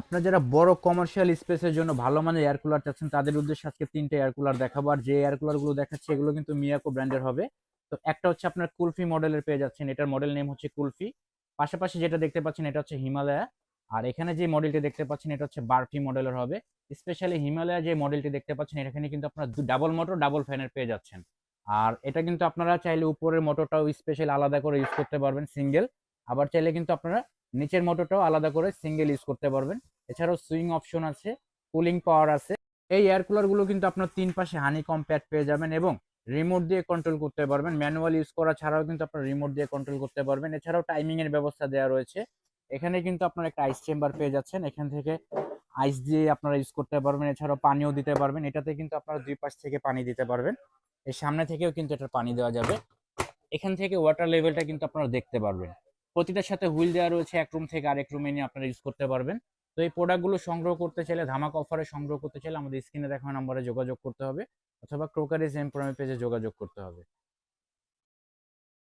আপনারা যারা বড় কমার্শিয়াল স্পেসের জন্য ভালো মানের এয়ার কুলার চাচ্ছেন, তাদের উদ্দেশ্যে আজকে তিনটে এয়ার কুলার দেখাবো। আর যে এয়ার কুলারগুলো দেখাচ্ছি, এগুলো কিন্তু মিয়াকো ব্র্যান্ডের হবে। তো একটা হচ্ছে আপনার কুলফি মডেলের পেয়ে যাচ্ছেন। এটার মডেল নেম হচ্ছে কুলফি পাশাপাশি যেটা দেখতে পাচ্ছেন, এটা হচ্ছে হিমালয়া আর এখানে যে মডেলটি দেখতে পাচ্ছেন, এটা হচ্ছে বারফি মডেলের হবে। স্পেশালি হিমালয়া যে মডেলটি দেখতে পাচ্ছেন, এখানে কিন্তু আপনারা ডাবল মোটর ডাবল ফ্যানের পেয়ে যাচ্ছেন। আর এটা কিন্তু আপনারা চাইলে উপরের মোটরটাও স্পেশাল আলাদা করে ইউজ করতে পারবেন সিঙ্গেল আবার চাইলে কিন্তু আপনারা নিচের মোটরটাও আলাদা করে সিঙ্গেল ইউজ করতে পারবেন। এছাড়াও সুইং অপশন আছে কুলিং পাওয়ার আছে। এই এয়ার কুলারগুলো কিন্তু আপনার তিন পাশে হানি কম প্যাড পেয়ে যাবেন এবং রিমোট দিয়ে কন্ট্রোল করতে পারবেন। ম্যানুয়াল ইউজ করা ছাড়াও কিন্তু আপনার রিমোট দিয়ে কন্ট্রোল করতে পারবেন। এছাড়াও টাইমিং এর ব্যবস্থা দেওয়া রয়েছে। এখানে কিন্তু আপনার একটা আইস চেম্বার পেয়ে যাচ্ছেন। এখান থেকে আইস দিয়ে আপনারা ইউজ করতে পারবেন। এছাড়াও পানিও দিতে পারবেন। এটাতে কিন্তু আপনারা দুই পাশ থেকে পানি দিতে পারবেন। এর সামনে থেকেও কিন্তু এটা পানি দেওয়া যাবে। এখান থেকে ওয়াটার লেভেলটা কিন্তু আপনারা দেখতে পারবেন। প্রতিটার সাথে হুইল দেওয়া রয়েছে, এক রুম থেকে আরেক রুমে নিয়ে আপনারা ইউজ করতে পারবেন। তো এই প্রোডাক্টগুলো সংগ্রহ করতে চাইলে, ধামাক অফারে সংগ্রহ করতে চাইলে আমাদের স্ক্রিনে দেখানো নম্বরে যোগাযোগ করতে হবে, অথবা ক্রোকারিজ এমপ্রমে পেজে যোগাযোগ করতে হবে।